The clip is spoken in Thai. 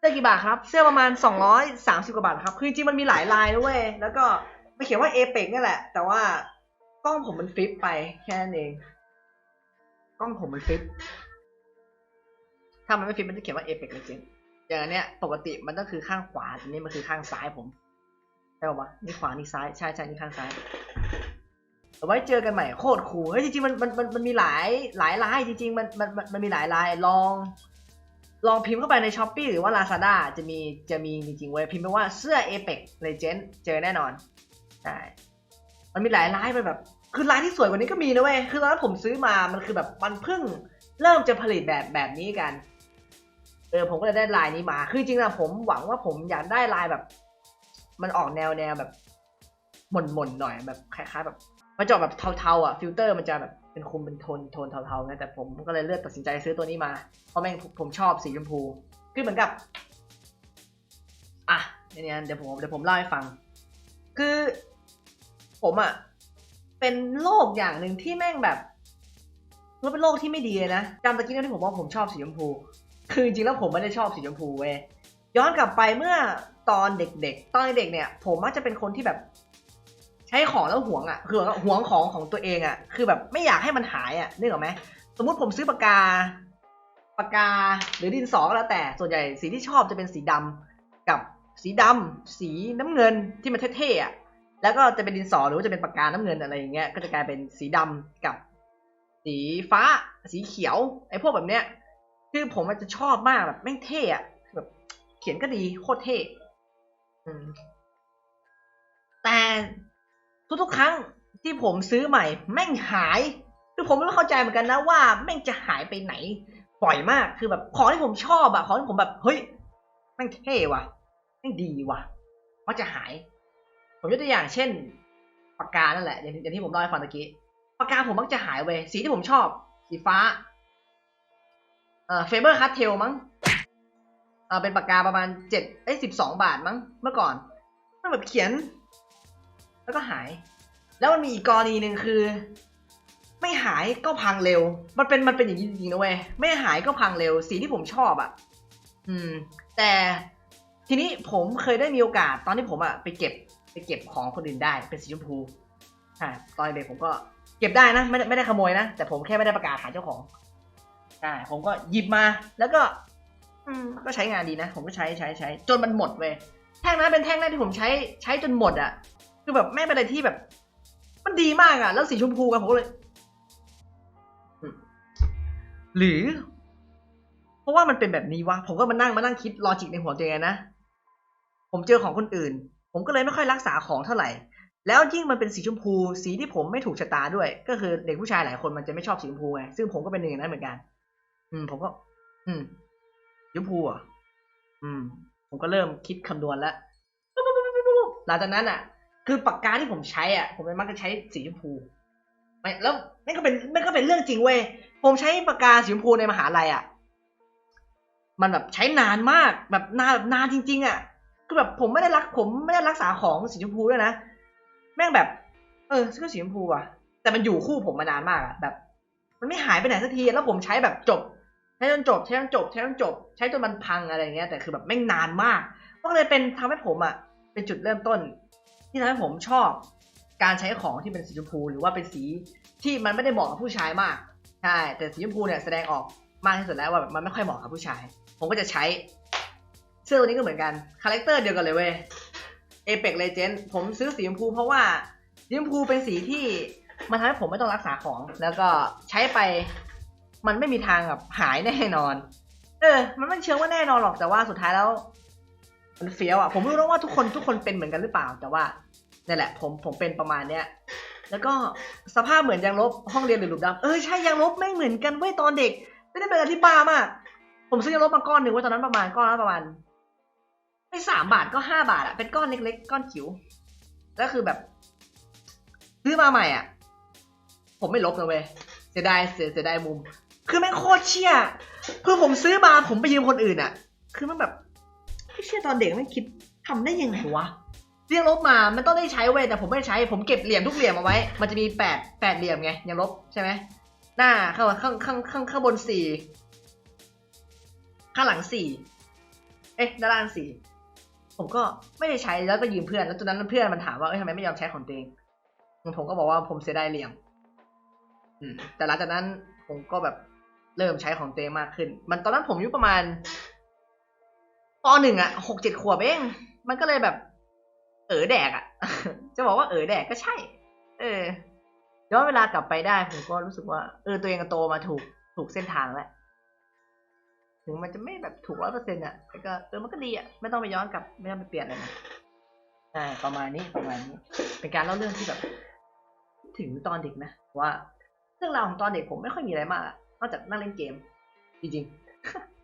เสื้อกี่บาทครับ เสื้อประมาณ 230 กว่าบาทครับ คือจริงๆมันมีหลายลายนะเว้ยแล้วก็ไม่เขียนว่าเอเปกนี่แหละ แต่ว่ากล้องผมมันฟลิปไปแค่นั้นเอง กล้องผมมันฟลิป ถ้ามันไม่ฟลิปมันจะเขียนว่าเอเปกจริงอย่างนเนี้ยปกติมันต้องคือข้างขวาอันนี้มันคือข้างซ้ายผมใช่ปะวะนี่ขวานี่ซ้ายใช่ใช่นี่ข้างซ้ายเอาไว้เจอกันใหม่โคตรคูลเฮ้ยจริงๆมันมันมันมันมีหลายหลายลายจริงๆมันมันมันมันมีหลายลายลอง ลองพิมพ์เข้าไปในช้อปปีหรือว่า Lazada จะมีจะมีจริงๆเว้ยพิมพ์ไปว่าเสื้อ Apex Legend เจอแน่นอนใช่มันมีหลายลายไปแบบ คือลายที่สวยกว่านี้ก็มีนะเว้ยคือตอนนั้นผมซื้อมามันคือแบบมันเพิ่งเริ่มจะผลิตแบบแบบนี้กัน เออผมก็เลยได้ลายนี้มา คือจริงๆนะผมหวังว่าผมอยากได้ลายแบบ มันออกแนวแนวแบบหม่นๆหน่อยแบบคล้ายๆ แบบมันจะแบบเทาๆอะฟิลเตอร์มันจะแบบ เป็นคุมเป็นโทนโทนเทาๆนะแต่ผมก็เลยเลือกตัดสินใจซื้อตัวนี้มา เพราะแม่งผมชอบสีชมพู คือเหมือนกับ อะเนี่ยเดี๋ยวผมเดี๋ยวผมเล่าให้ฟัง คือ ผมอะเป็นโรคอย่างหนึ่งที่แม่งแบบมันเป็นโรคที่ไม่ดีเลยนะจำตะกี้ที่ผมว่าผมชอบสีชมพู คือจริงแล้วผมไม่ได้ชอบสีชมพูเว้ยย้อนกลับไปเมื่อตอนเด็กๆ ตอนเด็กเนี่ย ผมมักจะเป็นคนที่แบบ ใช้ของแล้วหวงอะคือหวงของของตัวเองอะ คือแบบไม่อยากให้มันหายอะนึกออกไหมสมมุติผมซื้อปากกาปากกาหรือดินสอก็แล้วแต่ส่วนใหญ่สีที่ชอบจะเป็นสีดำกับสีดำสีน้ำเงินที่มันเท่ๆอะแล้วก็จะเป็นดินสอหรือว่าจะเป็นปากกาน้ำเงินอะไรอย่างเงี้ยก็จะกลายเป็นสีดำกับ สีฟ้า สีเขียวไอ้พวกแบบเนี้ยคือผมมันจะชอบมากแบบแม่งเท่อะแบบเขียนก็ดีโคตรเท่อืมแต่ ทุกๆครั้งที่ผมซื้อใหม่ แม่งหาย คือผมไม่เข้าใจเหมือนกันนะว่าแม่งจะหายไปไหนบ่อยมากคือแบบของที่ผมชอบอะของที่ผมแบบเฮ้ยแม่งเท่ว่ะแม่งดีว่ะมันจะหาย ผมยกตัวอย่างเช่นปากกานั่นแหละอย่างที่อย่างที่ผมเล่าให้ฟังตะกี้ปากกาผมมักจะหายเว้สีที่ผมชอบ สีฟ้าเอ่อเฟเบอร์คัตเทลมั้งเอ่อเป็นปากกาประมาณเจ็ดเอ้ยสิบสองบาทมั้งเมื่อก่อนมันแบบเขียน แล้วก็หาย แล้วมันมีอีกกรณีหนึ่งคือ ไม่หายก็พังเร็ว มันเป็นมันเป็นอย่างนี้จริงๆนะเว้ยไม่หายก็พังเร็วสีที่ผมชอบอะ่ะ อืม แต่ทีนี้ผมเคยได้มีโอกาส ตอนที่ผมอะ่ะไปเก็บไปเก็บของคนอื่นได้เป็นสีชมพูใช่ตอนเด็กผมก็เก็บได้นะไม่ได้ไม่ได้ขโมยนะแต่ผมแค่ไม่ได้ประกาศหาเจ้าของใช่ผมก็หยิบมาแล้วก็อืมก็ใช้งานดีนะ ผมก็ใช้ใช้ใช้จนมันหมดเว้ยแท่งนั้นเป็นแท่งแรกที่ผมใช้ใช้จนหมดอะ่ะ คือแบบแม่เป็นอะไรที่แบบ มันดีมากอะ่ะแล้วสีชมพูกันผมก็เลย หรือ เพราะว่ามันเป็นแบบนี้วะผมก็มานั่งมานั่งคิดลอจิกในหัวตัวเองนะผมเจอของคนอื่น ผมก็เลยไม่ค่อยรักษาของเท่าไหร่ แล้วยิ่งมันเป็นสีชมพู สีที่ผมไม่ถูกชะตาด้วย ก็คือเด็กผู้ชายหลายคนมันจะไม่ชอบสีชมพูไงซึ่งผมก็เป็นหนึ่งในนั้นเหมือนกัน อืม ผมก็ อืมชมพูอะอืม ผมก็เริ่มคิดคำนวณแล้วหลังจากนั้นอะ คือปากกาที่ผมใช้อะ ผมมักจะใช้สีชมพูไม่แล้วนั่นก็เป็นนั่นก็เป็นเรื่องจริงเว้ยผมใช้ปากกาสีชมพูในมหาลัยอะ มันแบบใช้นานมากแบบนานแบบนานจริง ๆ อะคือแบบผมไม่ได้รักผมไม่ได้รักษาของสีชมพูด้วยนะแม่งแบบ เออก็สีชมพูอะ แต่มันอยู่คู่ผมมานานมากอะแบบ มันไม่หายไปไหนสักทีแล้วผมใช้แบบจบใช้จนจบใช้จนจบใช้จนจบ ใช้จนมันพังอะไรเงี้ยแต่คือแบบแม่งนานมากก็เลยเป็นทำให้ผมอะเป็นจุดเริ่มต้น ที่ทำให้ผมชอบการใช้ของที่เป็นสีชมพูหรือว่าเป็นสีที่มันไม่ได้เหมาะกับผู้ชายมากใช่แต่สีชมพูเนี่ยแสดงออกมากที่สุดแล้วว่ามันไม่ค่อยเหมาะกับผู้ชาย ผมก็จะใช้ เสื้อตัวนี้ก็เหมือนกันคาแรคเตอร์เดียวกันเลยเว้ย Apex Legend ผมซื้อสีชมพูเพราะว่าสีชมพูเป็นสีที่มันทำให้ผมไม่ต้องรักษาของ แล้วก็ใช้ไปมันไม่มีทางแบบหายแน่นอน เออ มันไม่เชิงว่าแน่นอนหรอกแต่ว่าสุดท้ายแล้ว มันเฟี้ยวอะผมไม่รู้ว่าทุกคนทุกคนเป็นเหมือนกันหรือเปล่า แต่ว่านี่แหละ ผมผมเป็นประมาณเนี้ยแล้วก็สภาพเหมือนยางลบห้องเรียนหรือหลุมดำเออใช่ยางลบไม่เหมือนกันเว้ยตอนเด็กไม่ได้เป็นอะไรที่บ้ามาก ผมซื้อยางลบมาก้อนหนึ่งไว้ตอนนั้นประมาณก้อนละประมาณไม่สามบาทก็ห้าบาทอะเป็นก้อนเล็กๆก้อนจิ๋วแล้วคือแบบซื้อมาใหม่อะ ผมไม่ลบนะเว้ยเสียดายเสียเสียดายมุม คือแม่งโคตรเชี่ยคือผมซื้อมาผมไปยืมคนอื่นอะ คือมันแบบ เชื่อตอนเด็กไม่คิดทำได้ยังไงวะเรียงลบมา มันต้องได้ใช้เว้ยแต่ผมไม่ได้ใช้ ผมเก็บเหลี่ยมทุกเหลี่ยมเอาไว้ มันจะมีแปดแปดเหลี่ยมไงยังลบใช่ไหมหน้าข้างข้างข้างข้างข้างบนสี่ข้างหลังสี่เอ๊ะด้านล่างสี่ผมก็ไม่ได้ใช้แล้วก็ยืมเพื่อนแล้วตอนนั้นเพื่อนมันถามว่าเอ้ยทำไมไม่ยอมใช้ของตัวเองผมก็บอกว่าผมเสียดายเหลี่ยมอืมแต่หลังจากนั้นผมก็แบบเริ่มใช้ของตัวเองมากขึ้น มันตอนนั้นผมอายุประมาณ ปหนึ่งอะหกเจ็ดขวบเองมันก็เลยแบบ เออแดกอะ จะบอกว่าเออแดกก็ใช่ เออย้อนเวลากลับไปได้ผมก็รู้สึกว่า เออตัวเองก็โตมาถูกถูกเส้นทางแล้วถึงมันจะไม่แบบถูกร้อยเปอร์เซ็นต์อะแต่ก็เออมันก็ดีอะไม่ต้องไปย้อนกลับไม่ต้องไปเปลี่ยนอะไรนะใช่ประมาณนี้ประมาณนี้ เป็นการเล่าเรื่องที่แบบ ถึงตอนเด็กนะว่า เรื่องราวของตอนเด็กผมไม่ค่อยมีอะไรมากนอกจากนั่งเล่นเกม จริงๆ